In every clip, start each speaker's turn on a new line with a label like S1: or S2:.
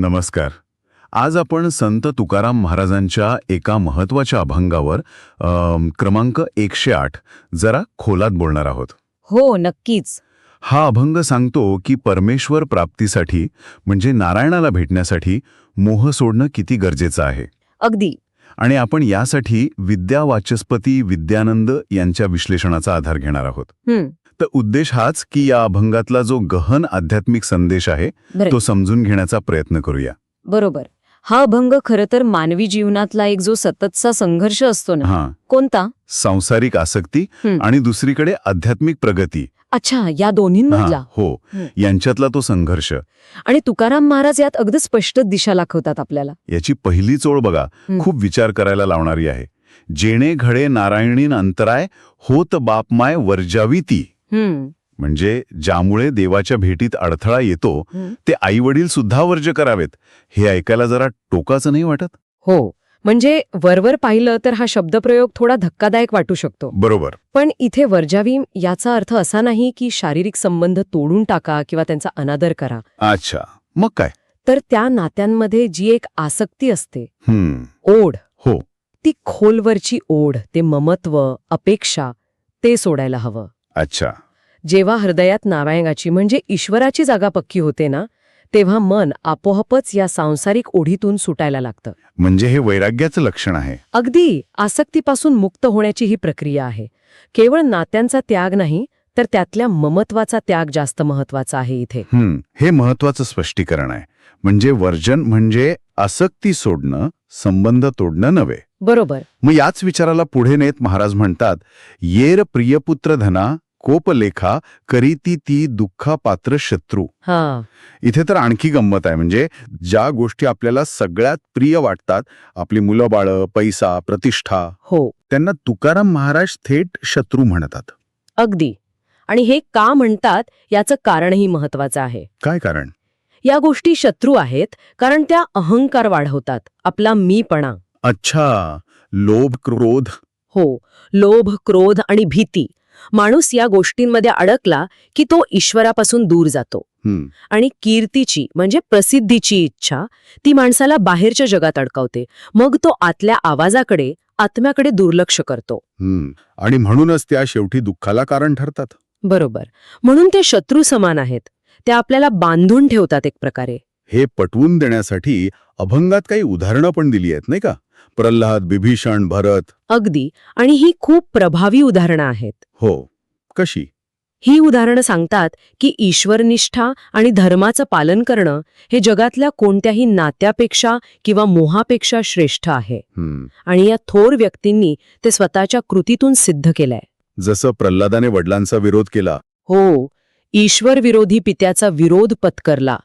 S1: नमस्कार. आज आपण संत तुकाराम महाराजांच्या एका महत्त्वाच्या अभंगावर अम, क्रमांक एकशे आठ जरा खोलात बोलणार आहोत.
S2: हो नक्कीच.
S1: हा अभंग सांगतो की परमेश्वर प्राप्तीसाठी म्हणजे नारायणाला भेटण्यासाठी मोह सोडणं किती गरजेचं आहे.
S2: अगदी.
S1: आणि आपण यासाठी विद्या वाचस्पती विद्यानंद यांच्या विश्लेषणाचा आधार घेणार आहोत.
S2: हं,
S1: तर उद्देश हाच की या अभंगातला जो गहन आध्यात्मिक संदेश आहे तो समजून घेण्याचा प्रयत्न करूया.
S2: बरोबर. हा अभंग खरं तर मानवी जीवनातला एक जो सततचा संघर्ष असतो ना
S1: हा.
S2: कोणता?
S1: सांसारिक आसक्ती. आणि दुसरीकडे आध्यात्मिक प्रगती.
S2: अच्छा या दोन्हींमधला?
S1: हो. यांच्यातला तो संघर्ष.
S2: आणि तुकाराम महाराज यात अगदी स्पष्ट दिशा दाखवतात आपल्याला.
S1: याची पहिली चोळ बघा. खूप विचार करायला लावणारी आहे. जेणे घडे नारायणीन अंतराय होत बापमाय वर्जावी ती. म्हणजे ज्यामुळे देवाच्या भेटीत अडथळा येतो. ते आई वडील सुद्धा वर्ज करावेत. हे ऐकायला जरा टोकाचं नाही वाटत?
S2: हो. म्हणजे वरवर पाहिलं तर हा शब्दप्रयोग थोडा धक्कादायक वाटू शकतो.
S1: बरोबर.
S2: पण इथे वर्जावी याचा अर्थ असा नाही की शारीरिक संबंध तोडून टाका किंवा त्यांचा अनादर करा.
S1: अच्छा. मग काय?
S2: तर त्या नात्यांमध्ये जी एक आसक्ती असते ओढ.
S1: हो.
S2: ती खोलवरची ओढ ते ममत्व अपेक्षा ते सोडायला हवं.
S1: अच्छा.
S2: जेव्हा हृदयात नारायणाची म्हणजे ईश्वराची जागा पक्की होते ना तेव्हा मन आपोआपच या सांसारिक ओढीतून सुटायला लागतं.
S1: म्हणजे हे वैराग्याचं लक्षण आहे.
S2: अगदी आसक्तीपासून मुक्त होण्याची ही प्रक्रिया आहे. केवळ नात्यांचा त्याग नाही तर त्यातल्या ममत्वाचा त्याग जास्त महत्त्वाचा आहे इथे.
S1: हम्म हे महत्वाचं स्पष्टीकरण आहे. म्हणजे वर्जन म्हणजे आसक्ती सोडणं संबंध तोडणं नव्हे.
S2: बरोबर.
S1: मग याच विचाराला पुढे नेत महाराज म्हणतात येर प्रियपुत्र धना कोपलेखा करीती ती दुःखा पात्र शत्रू.
S2: हा.
S1: इथे तर आणखी गंमत आहे. म्हणजे ज्या गोष्टी आपल्याला सगळ्यात प्रिय वाटतात आपली मुलं बाळं पैसा प्रतिष्ठा
S2: हो.
S1: त्यांना तुकाराम महाराज थेट शत्रू म्हणतात.
S2: अगदी. आणि हे का म्हणतात याचं कारणही महत्वाचं आहे.
S1: काय कारण?
S2: या गोष्टी शत्रू आहेत कारण त्या अहंकार वाढवतात. आपला मीपणा.
S1: अच्छा. लोभ क्रोध.
S2: हो. लोभ क्रोध आणि भीती माणूस या गोष्टींमध्ये अडकला की तो ईश्वरापासून दूर जातो. आणि कीर्तीची म्हणजे प्रसिद्धीची इच्छा ती माणसाला बाहेरच्या जगात अडकवते. मग तो आतल्या आवाजाकडे आत्म्याकडे दुर्लक्ष करतो.
S1: हम्म. आणि म्हणूनच त्या शेवटी दुःखाला कारण ठरतात.
S2: बरोबर. म्हणून ते शत्रू समान आहेत. ते आपल्याला बांधून ठेवतात एक प्रकारे.
S1: हे पटवून देण्यासाठी अभंगात काही उदाहरणं पण दिली आहेत नाही का? प्रल्हाद बिभीषण भरत.
S2: अगदी. आणि ही खूप प्रभावी उदाहरणं आहेत.
S1: हो. कशी?
S2: ही उदाहरणं सांगतात की ईश्वरनिष्ठा आणि धर्माचं पालन करणं हे जगातल्या कोणत्याही नात्यापेक्षा किंवा मोहापेक्षा श्रेष्ठ आहे.
S1: हम्म.
S2: आणि या थोर व्यक्तींनी ते स्वतःच्या कृतीतून सिद्ध केलंय.
S1: जसं प्रल्हादाने वडिलांचा विरोध केला.
S2: हो. ईश्वर विरोधी पित्याचा विरोध पत्करला.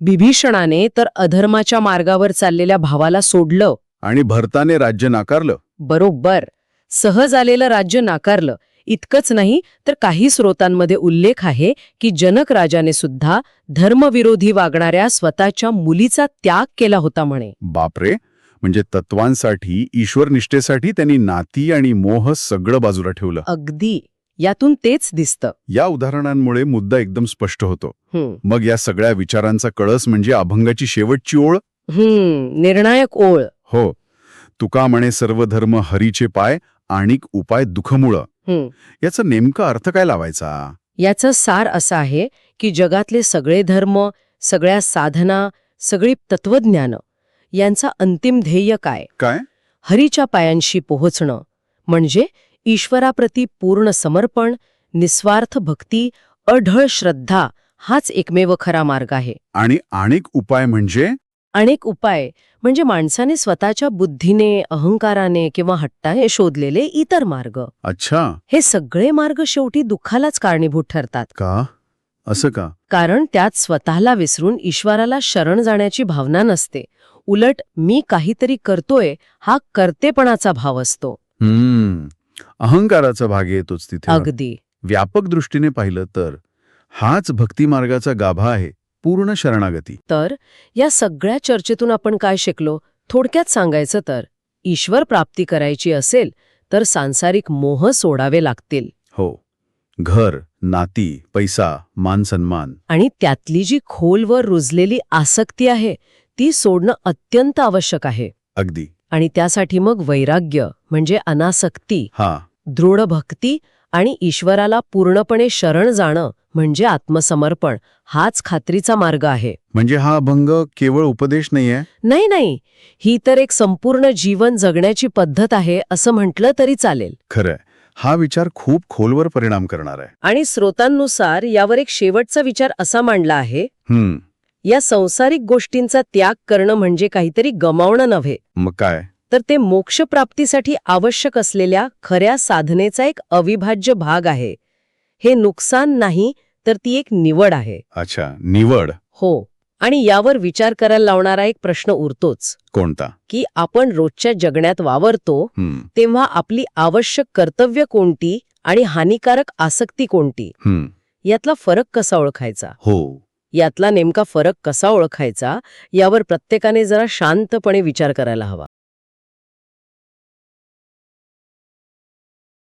S2: बिभीषणाने तर अधर्माच्या मार्गावर चाललेल्या भावाला सोडलं.
S1: आणि भरताने राज्य नाकारलं.
S2: बरोबर. सहज आलेलं राज्य नाकारलं. इतकंच नाही तर काही स्रोतांमध्ये उल्लेख आहे की जनक राजाने सुद्धा धर्मविरोधी वागणाऱ्या स्वतःच्या मुलीचा त्याग केला होता म्हणे.
S1: बापरे! म्हणजे तत्वांसाठी ईश्वरनिष्ठेसाठी त्यांनी नाती आणि मोह सगळं बाजूला ठेवलं.
S2: अगदी. यातून तेच दिसतं.
S1: या उदाहरणांमुळे मुद्दा एकदम स्पष्ट होतो. मग या सगळ्या विचारांचा कळस म्हणजे अभंगाची शेवटची ओळ?
S2: हम्म निर्णायक ओळ.
S1: हो. तुका म्हणे सर्व धर्म हरीचे पाय आणिक उपाय दुखमुळं. याचा नेमका अर्थ काय लावायचा?
S2: याचं सार असं आहे की जगातले सगळे धर्म सगळ्या साधना सगळी तत्वज्ञान यांचा अंतिम ध्येय काय?
S1: काय?
S2: हरीच्या पायांशी पोहोचणं म्हणजे ईश्वराप्रती पूर्ण समर्पण निस्वार्थ भक्ती अढळ श्रद्धा हाच एकमेव खरा मार्ग आहे.
S1: आणि आणिक उपाय म्हणजे?
S2: अनेक उपाय म्हणजे माणसाने स्वतःच्या बुद्धीने अहंकाराने किंवा हट्टाने शोधलेले इतर मार्ग.
S1: अच्छा.
S2: हे सगळे मार्ग शेवटी दुःखालाच कारणीभूत ठरतात.
S1: का? असं का?
S2: कारण त्यात स्वतःला विसरून ईश्वराला शरण जाण्याची भावना नसते. उलट मी काहीतरी करतोय हा कर्तेपणाचा भाव असतो.
S1: हम्म. अहंकाराचा भाग येतोच तिथे.
S2: अगदी.
S1: व्यापक दृष्टीने पाहिलं तर हाच भक्तिमार्गाचा गाभा आहे. पूर्ण शरणागती.
S2: तर या सगळ्या चर्चेतून आपण काय शिकलो? थोडक्यात सांगायचं तर ईश्वर प्राप्ती करायची असेल तर सांसारिक मोह सोडावे लागतील.
S1: हो. घर नाती पैसा मान सन्मान
S2: आणि त्यातली जी खोलवर रुजलेली आसक्ती आहे ती सोडणं अत्यंत आवश्यक आहे.
S1: अगदी.
S2: आणि त्यासाठी मग वैराग्य म्हणजे अनासक्ती
S1: हा.
S2: दृढ भक्ती आणि ईश्वराला पूर्णपणे शरण जाणं म्हणजे आत्मसमर्पण हाच खात्रीचा मार्ग आहे.
S1: म्हणजे हा अभंग केवळ उपदेश नाहीये?
S2: नाही नाही. ही तर एक संपूर्ण जीवन जगण्याची पद्धत आहे असं म्हटलं तरी चालेल.
S1: खरंय. हा विचार खूप खोलवर परिणाम करणार आहे.
S2: आणि स्रोतांनुसार यावर एक शेवटचा विचार असा मांडला आहे
S1: हम्म.
S2: या संसारिक गोष्टींचा त्याग करणं म्हणजे काहीतरी गमावणं नव्हे.
S1: मग काय?
S2: तर ते मोक्षप्राप्तीसाठी आवश्यक असलेल्या खऱ्या साधनेचा एक अविभाज्य भाग आहे. हे नुकसान नाही तर ती एक निवड आहे.
S1: अच्छा निवड.
S2: हो आणि यावर विचार करायला लावणारा एक प्रश्न उरतोच.
S1: कोणता?
S2: की आपण रोजच्या जगण्यात वावरतो तेव्हा आपली आवश्यक कर्तव्य कोणती आणि हानिकारक आसक्ती कोणती? यातला फरक कसा ओळखायचा?
S1: हो.
S2: यातला नेमका फरक कसा ओळखायचा? यावर प्रत्येकाने जरा शांतपणे विचार करायला हवा.